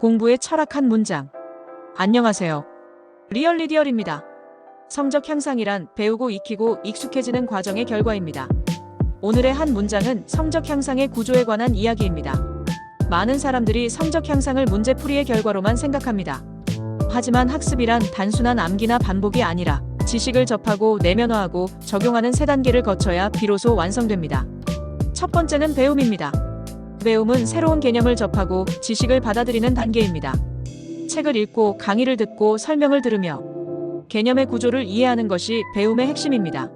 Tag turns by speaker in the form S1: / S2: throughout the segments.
S1: 공부의 철학 한 문장. 안녕하세요. 리얼 리디얼입니다. 성적 향상이란 배우고 익히고 익숙해지는 과정의 결과입니다. 오늘의 한 문장은 성적 향상의 구조에 관한 이야기입니다. 많은 사람들이 성적 향상을 문제풀이의 결과로만 생각합니다. 하지만 학습이란 단순한 암기나 반복이 아니라 지식을 접하고 내면화하고 적용하는 세 단계를 거쳐야 비로소 완성됩니다. 첫 번째는 배움입니다. 배움은 새로운 개념을 접하고 지식을 받아들이는 단계입니다. 책을 읽고 강의를 듣고 설명을 들으며 개념의 구조를 이해하는 것이 배움의 핵심입니다.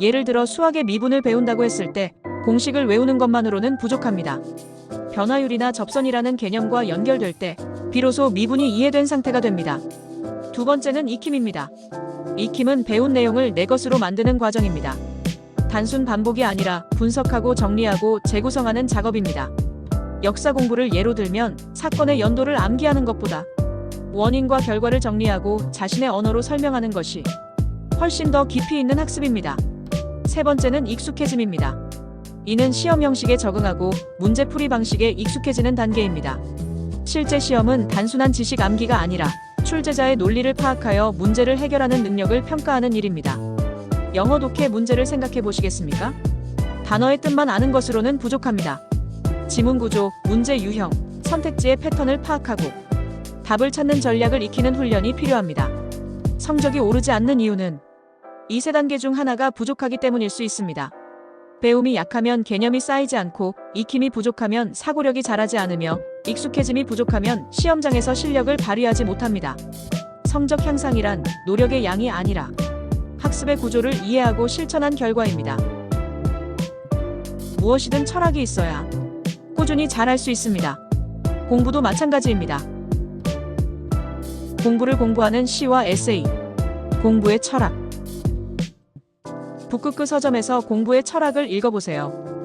S1: 예를 들어 수학의 미분을 배운다고 했을 때 공식을 외우는 것만으로는 부족합니다. 변화율이나 접선이라는 개념과 연결될 때 비로소 미분이 이해된 상태가 됩니다. 두 번째는 익힘입니다. 익힘은 배운 내용을 내 것으로 만드는 과정입니다. 단순 반복이 아니라 분석하고 정리하고 재구성하는 작업입니다. 역사 공부를 예로 들면 사건의 연도를 암기하는 것보다 원인과 결과를 정리하고 자신의 언어로 설명하는 것이 훨씬 더 깊이 있는 학습입니다. 세 번째는 익숙해짐입니다. 이는 시험 형식에 적응하고 문제풀이 방식에 익숙해지는 단계입니다. 실제 시험은 단순한 지식 암기가 아니라 출제자의 논리를 파악하여 문제를 해결하는 능력을 평가하는 일입니다. 영어 독해 문제를 생각해 보시겠습니까? 단어의 뜻만 아는 것으로는 부족합니다. 지문 구조, 문제 유형, 선택지의 패턴을 파악하고 답을 찾는 전략을 익히는 훈련이 필요합니다. 성적이 오르지 않는 이유는 이 세 단계 중 하나가 부족하기 때문일 수 있습니다. 배움이 약하면 개념이 쌓이지 않고 익힘이 부족하면 사고력이 자라지 않으며 익숙해짐이 부족하면 시험장에서 실력을 발휘하지 못합니다. 성적 향상이란 노력의 양이 아니라 학습의 구조를 이해하고 실천한 결과입니다. 무엇이든 철학이 있어야 꾸준히 잘할 수 있습니다. 공부도 마찬가지입니다. 공부를 공부하는 시와 에세이. 공부의 철학. 북크크 서점에서 공부의 철학을 읽어보세요.